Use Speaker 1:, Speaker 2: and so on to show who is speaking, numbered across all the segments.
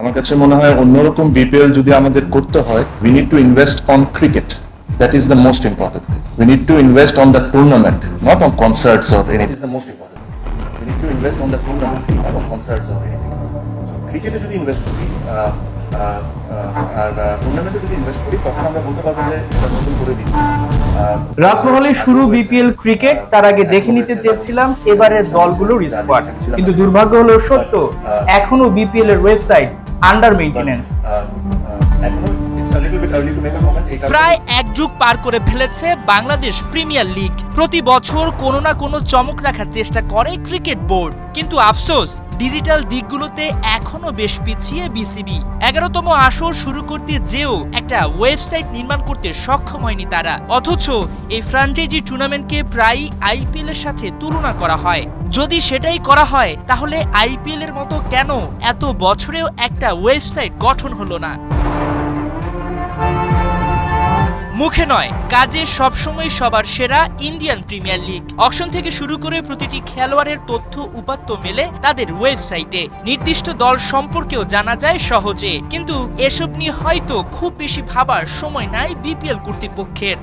Speaker 1: আমার কাছে মনে হয় অন্যরকম বিপিএল যদি আমাদের করতে হয় we need to invest on cricket that is the most important thing we need to invest on the tournament not on concerts or anything the most important we need to invest on the tournament not on concerts or anything ক্রিকেটে যদি invest করি আহ, আহ, আহ, আর টুর্নামেন্টে যদি invest করি তখন আমরা বলতে পারব যে নতুন করে দিই
Speaker 2: রাজমহলে শুরু বিপিএল ক্রিকেট তার আগে দেখে নিতে চেয়েছিলাম এবারের দলগুলোর স্কোয়াড কিন্তু দুর্ভাগ্য হলো সত্য এখনও বিপিএল এর ওয়েবসাইট আন্ডার মেইনটেনেন্স
Speaker 3: প্রায় এক যুগ পার করে ফেলেছে বাংলাদেশ প্রিমিয়ার লিগ। প্রতি বছর কোনো না কোনো চমক রাখার চেষ্টা করে ক্রিকেট বোর্ড। কিন্তু আফসোস, ডিজিটাল দিকগুলোতে এখনও বেশ পিছিয়ে বিসিবি। এগারোতম আসর শুরু করতে যেও একটা ওয়েবসাইট নির্মাণ করতে সক্ষম হয়নি তারা। অথচ এই ফ্রাঞ্চাইজি টুর্নামেন্টকে প্রায়ই আইপিএল এর সাথে তুলনা করা হয়। যদি সেটাই করা হয়, তাহলে আইপিএল এর মতো কেন এত বছরেও একটা ওয়েবসাইট গঠন হলো না? মুখে নয়, কাজে সবসময় সবার সেরা ইন্ডিয়ান প্রিমিয়ার লিগ। অকশন থেকে শুরু করে প্রতিটি খেলোয়াড়ের তথ্য, উপাত্ত মেলে তাদের ওয়েবসাইটে। নির্দিষ্ট দল সম্পর্কেও জানা যায় সহজে, কিন্তু এসব নিয়ে হয়তো খুব বেশি ভাবার সময় নাই বিপিএল কর্তৃপক্ষের।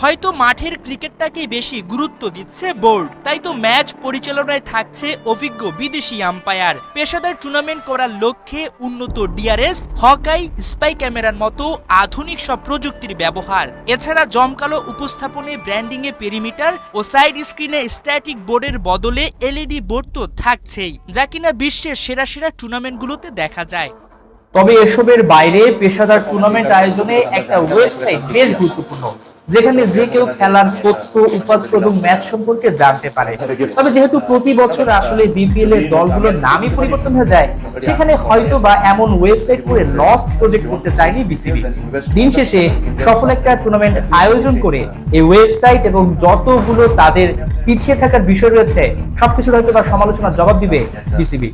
Speaker 3: হয়তো মাঠের ক্রিকেটটাকে বেশি গুরুত্ব দিচ্ছে বোর্ড। তাই তো ম্যাচ পরিচালনায় থাকছে অভিজ্ঞ বিদেশি আম্পায়ার। পেশাদার টুর্নামেন্ট করার লক্ষ্যে উন্নত ডিআরএস, হকাই, স্পাই ক্যামেরার মতো আধুনিক সব প্রযুক্তির ব্যবহার। এছাড়া জমকালো উপস্থাপনে ব্র্যান্ডিং এ পেরিমিটার ও সাইড স্ক্রিনে স্ট্যাটিক বোর্ডের বদলে এলইডি বোর্ড তো থাকছেই, যা কিনা বিশ্বের সেরা সেরা টুর্নামেন্টগুলোতে দেখা যায়।
Speaker 2: তবে এসবের বাইরে পেশাদার টুর্নামেন্ট আয়োজনে একটা ওয়েবসাইট বেশ গুরুত্বপূর্ণ। যেখানে যে কেউ খেলার তথ্য, উপাত্ত এবং ম্যাচ সম্পর্কে জানতে পারে। তবে যেহেতু প্রতি বছর আসলে বিপিএল এর দলগুলোর নামই পরিবর্তন হয়ে যায়, সেখানে হয়তো বা এমন ওয়েবসাইট করে লস প্রজেক্ট করতে চায়নি বিসিবি দিন শেষে সফল একটা টুর্নামেন্ট আয়োজন করে এই ওয়েবসাইট এবং যতগুলো তাদের পিছিয়ে থাকার বিষয় রয়েছে, সবকিছুর হয়তো বা সমালোচনার জবাব দিবে বিসিবি